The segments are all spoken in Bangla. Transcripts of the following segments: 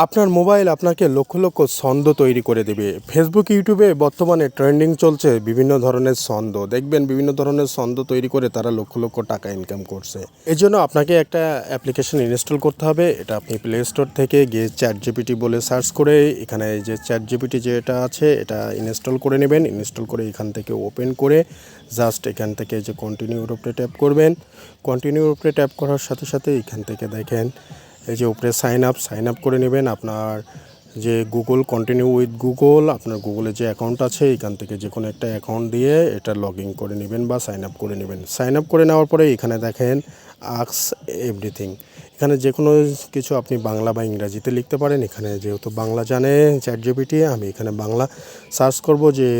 আপনার মোবাইল আপনাকে লক্ষ লক্ষ ছন্দ তৈরি করে দেবে। ফেসবুক ইউটিউবে বর্তমানে ট্রেন্ডিং চলছে বিভিন্ন ধরনের ছন্দ। দেখবেন বিভিন্ন ধরনের ছন্দ তৈরি করে তারা লক্ষ লক্ষ টাকা ইনকাম করছে। এই জন্য আপনাকে একটা অ্যাপ্লিকেশন ইনস্টল করতে হবে। এটা আপনি প্লে স্টোর থেকে গিয়ে চ্যাট জিপিটি বলে সার্চ করে এখানে যে চ্যাট জিপিটি যেটা আছে, এটা ইনস্টল করে নেবেন। ইনস্টল করে এখান থেকে ওপেন করে জাস্ট এখান থেকে যে কন্টিনিউর উপরে ট্যাপ করবেন। কন্টিনিউর উপরে ট্যাপ করার সাথে সাথে এখান থেকে দেখেন এই যে উপরে সাইন আপ সাইন আপ করে নেবেন আপনার যে গুগল কন্টিনিউ উইথ গুগল আপনার গুগলে যে অ্যাকাউন্ট আছে, এখান থেকে যে কোনো একটা অ্যাকাউন্ট দিয়ে এটা লগ ইন করে নেবেন বা সাইন আপ করে নেবেন। সাইন আপ করে নেওয়ার পরে এখানে দেখেন আক্স এভরিথিং এখানে যে কোনো কিছু আপনি বাংলা বা ইংরাজিতে লিখতে পারেন। এখানে যেহেতু বাংলা জানে চ্যাট জিপিটি আমি এখানে বাংলা সার্চ করব যে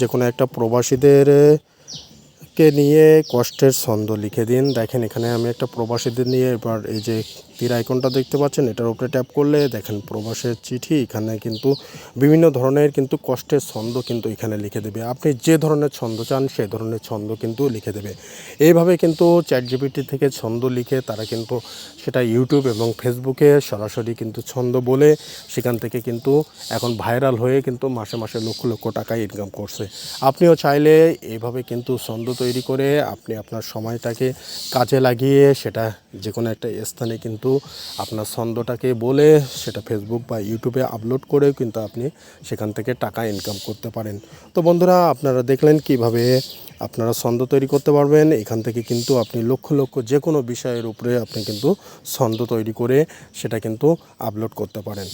যে কোনো একটা প্রবাসীদের কে নিয়ে কষ্টের ছন্দ লিখে দিন। দেখেন, এখানে আমি একটা প্রবাসীদের নিয়ে এবার এই যে তীর আইকনটা দেখতে পাচ্ছেন, এটার উপরে ট্যাপ করলে দেখেন প্রবাসের চিঠি, এখানে কিন্তু বিভিন্ন ধরনের কিন্তু কষ্টের ছন্দ কিন্তু এখানে লিখে দেবে। আপনি যে ধরনের ছন্দ চান, সে ধরনের ছন্দ কিন্তু লিখে দেবে। এইভাবে কিন্তু চ্যাট জিপিটি থেকে ছন্দ লিখে তারা কিন্তু সেটা ইউটিউব এবং ফেসবুকে সরাসরি কিন্তু ছন্দ বলে সেখান থেকে কিন্তু এখন ভাইরাল হয়ে কিন্তু মাসে মাসে লক্ষ লক্ষ টাকা ইনকাম করছে। আপনিও চাইলে এইভাবে কিন্তু ছন্দ তৈরি করে আপনি আপনার সময়টাকে কাজে লাগিয়ে সেটা যে কোনো একটা স্থানে কিন্তু আপনার ছন্দটাকে বলে সেটা ফেসবুক বা ইউটিউবে আপলোড করেও কিন্তু আপনি সেখান থেকে টাকা ইনকাম করতে পারেন। তো বন্ধুরা, আপনারা দেখলেন কীভাবে আপনারা ছন্দ তৈরি করতে পারবেন। এখান থেকে কিন্তু আপনি লক্ষ লক্ষ যে কোনো বিষয়ের উপরে আপনি কিন্তু ছন্দ তৈরি করে সেটা কিন্তু আপলোড করতে পারেন।